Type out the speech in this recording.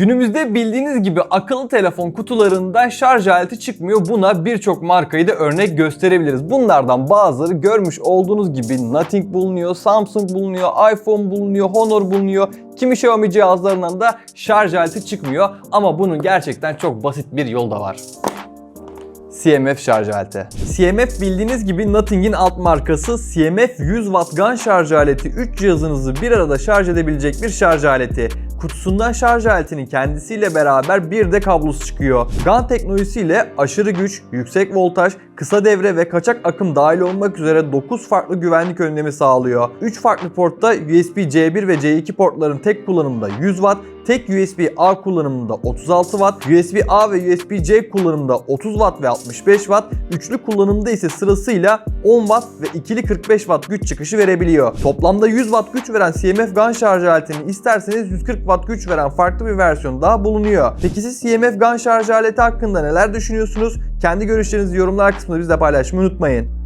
Günümüzde bildiğiniz gibi akıllı telefon kutularından şarj aleti çıkmıyor. Buna birçok markayı da örnek gösterebiliriz. Bunlardan bazıları görmüş olduğunuz gibi Nothing bulunuyor, Samsung bulunuyor, iPhone bulunuyor, Honor bulunuyor. Kimi Xiaomi cihazlarından da şarj aleti çıkmıyor. Ama bunun gerçekten çok basit bir yolu da var. CMF şarj aleti. CMF bildiğiniz gibi Nothing'in alt markası. CMF 100 Watt GAN şarj aleti 3 cihazınızı bir arada şarj edebilecek bir şarj aleti. Kutusundan şarj aletinin kendisiyle beraber bir de kablosu çıkıyor. GAN teknolojisiyle aşırı güç, yüksek voltaj, kısa devre ve kaçak akım dahil olmak üzere 9 farklı güvenlik önlemi sağlıyor. 3 farklı portta USB C1 ve C2 portların tek kullanımda 100 Watt, tek USB-A kullanımında 36 Watt, USB-A ve USB-C kullanımında 30 Watt ve 65 Watt, üçlü kullanımda ise sırasıyla 10 Watt ve ikili 45 Watt güç çıkışı verebiliyor. Toplamda 100 Watt güç veren CMF GAN şarj aletini isterseniz 140 Watt güç veren farklı bir versiyon daha bulunuyor. Peki siz CMF GAN şarj aleti hakkında neler düşünüyorsunuz? Kendi görüşlerinizi yorumlar kısmında bizle paylaşmayı unutmayın.